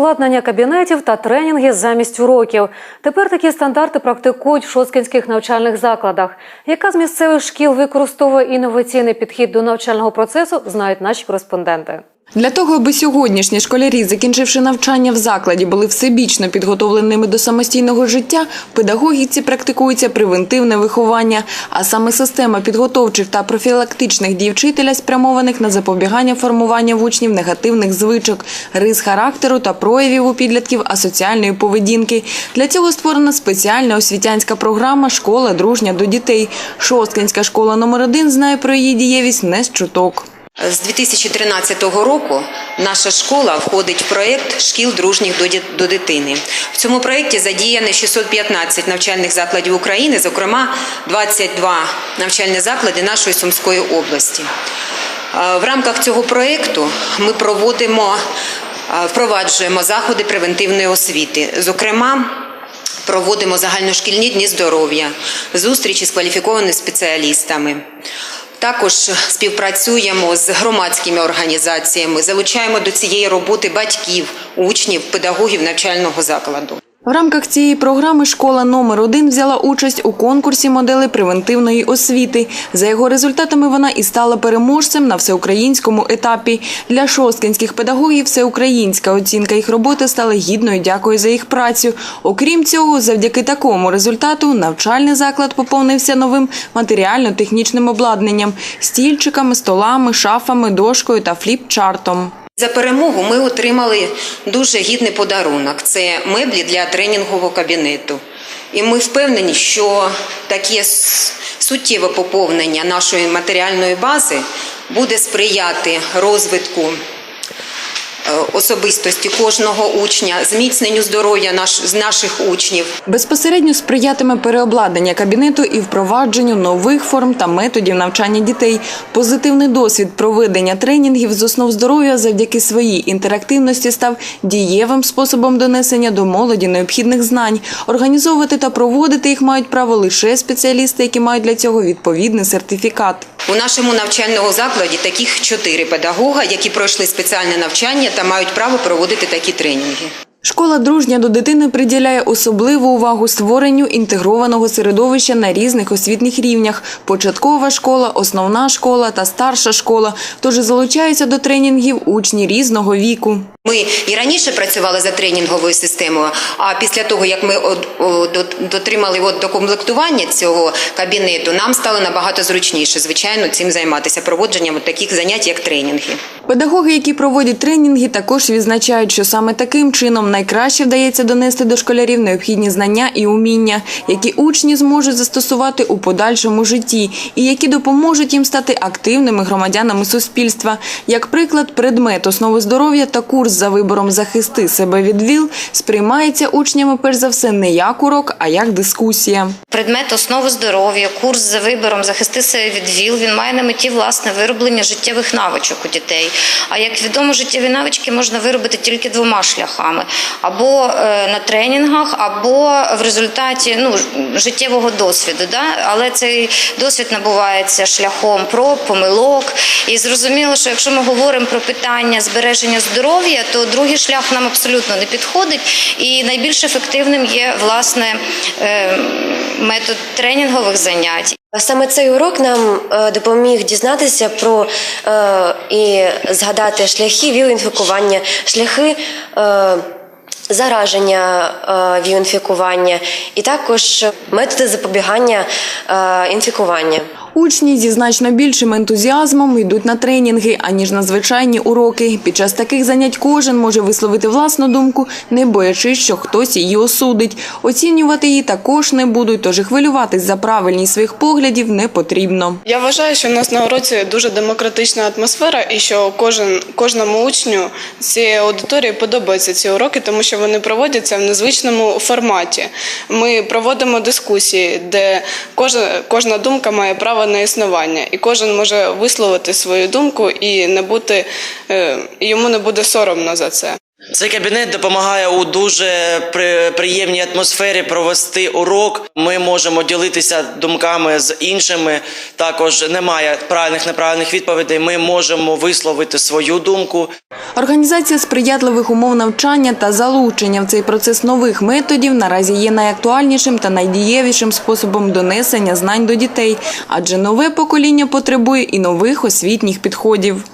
переобладнання кабінетів та тренінги замість уроків. Тепер такі стандарти практикують в шоскінських навчальних закладах. Яка з місцевих шкіл використовує інноваційний підхід до навчального процесу, знають наші кореспонденти. Для того, аби сьогоднішні школярі, закінчивши навчання в закладі, були всебічно підготовленими до самостійного життя, в педагогіці практикується превентивне виховання, а саме система підготовчих та профілактичних дій вчителя, спрямованих на запобігання формування в учнів негативних звичок, рис характеру та проявів у підлітків асоціальної поведінки. Для цього створена спеціальна освітянська програма Школа дружня до дітей. Шосткинська школа номер 1 знає про її дієвість не з чуток. З 2013 року наша школа входить в проєкт шкіл дружніх до дитини. В цьому проєкті задіяно 615 навчальних закладів України, зокрема 22 навчальні заклади нашої Сумської області. Е, В рамках цього проєкту ми проводимо, е, впроваджуємо заходи превентивної освіти. Зокрема, проводимо загальношкільні дні здоров'я, зустрічі з кваліфікованими спеціалістами. Також співпрацюємо з громадськими організаціями, залучаємо до цієї роботи батьків, учнів, педагогів навчального закладу. В рамках цієї програми школа номер 1 взяла участь у конкурсі модели превентивної освіти. За його результатами вона і стала переможцем на всеукраїнському етапі. Для шосткинських педагогів всеукраїнська оцінка їх роботи стала гідною дякою за їх працю. Окрім цього, завдяки такому результату навчальний заклад поповнився новим матеріально-технічним обладнанням – стільчиками, столами, шафами, дошкою та фліп-чартом. За перемогу ми отримали дуже гідний подарунок. Це меблі для тренінгового кабінету. І ми впевнені, що таке суттєве поповнення нашої матеріальної бази буде сприяти розвитку особистості кожного учня, зміцненню здоров'я наш, наших учнів. Безпосередньо сприятиме переобладнання кабінету і впровадженню нових форм та методів навчання дітей. Позитивний досвід проведення тренінгів з основ здоров'я завдяки своїй інтерактивності став дієвим способом донесення до молоді необхідних знань. Організовувати та проводити їх мають право лише спеціалісти, які мають для цього відповідний сертифікат. У нашому навчальному закладі таких чотири педагога, які пройшли спеціальне навчання та мають право проводити такі тренінги. Школа дружня до дитини приділяє особливу увагу створенню інтегрованого середовища на різних освітніх рівнях: початкова школа, основна школа та старша школа. Тож залучаються до тренінгів учні різного віку. Ми і раніше працювали за тренінговою системою, а після того, як ми от- до- дотримали от докомплектування цього кабінету, нам стало набагато зручніше, звичайно, цим займатися, проводженням таких занять, як тренінги. Педагоги, які проводять тренінги, також відзначають, що саме таким чином найкраще вдається донести до школярів необхідні знання і уміння, які учні зможуть застосувати у подальшому житті, і які допоможуть їм стати активними громадянами суспільства. Як приклад, предмет основи здоров'я та курс за вибором захисти себе від ВІЛ сприймається учнями перш за все не як урок, а як дискусія. Предмет основи здоров'я, курс за вибором захисти себе від ВІЛ. Він має на меті власне вироблення життєвих навичок у дітей. А як відомо, життєві навички можна виробити тільки двома шляхами: або е, на тренінгах, або в результаті ну, життєвого досвіду. Да? Але цей досвід набувається шляхом проб, помилок. І зрозуміло, що якщо ми говоримо про питання збереження здоров'я, то другий шлях нам абсолютно не підходить. І найбільш ефективним є власне е, метод тренінгових занять. Саме цей урок нам е, допоміг дізнатися про е, і згадати шляхи віл-інфікування, шляхи зараження віл-інфікування і також методи запобігання інфікування. Учні зі значно більшим ентузіазмом йдуть на тренінги, аніж на звичайні уроки. Під час таких занять кожен може висловити власну думку, не боячись, що хтось її осудить. Оцінювати її також не будуть, тож і хвилюватись за правильність своїх поглядів не потрібно. Я вважаю, що у нас на уроці дуже демократична атмосфера, і що кожен кожному учню цієї аудиторії подобаються ці уроки, тому що вони проводяться в незвичному форматі. Ми проводимо дискусії, де кожна, кожна думка має право на існування, і кожен може висловити свою думку і не бути е, йому не буде соромно за це. Цей кабінет допомагає у дуже при- приємній атмосфері провести урок. Ми можемо ділитися думками з іншими. Також немає правильних неправильних відповідей. Ми можемо висловити свою думку. Організація сприятливих умов навчання та залучення в цей процес нових методів наразі є найактуальнішим та найдієвішим способом донесення знань до дітей, адже нове покоління потребує і нових освітніх підходів.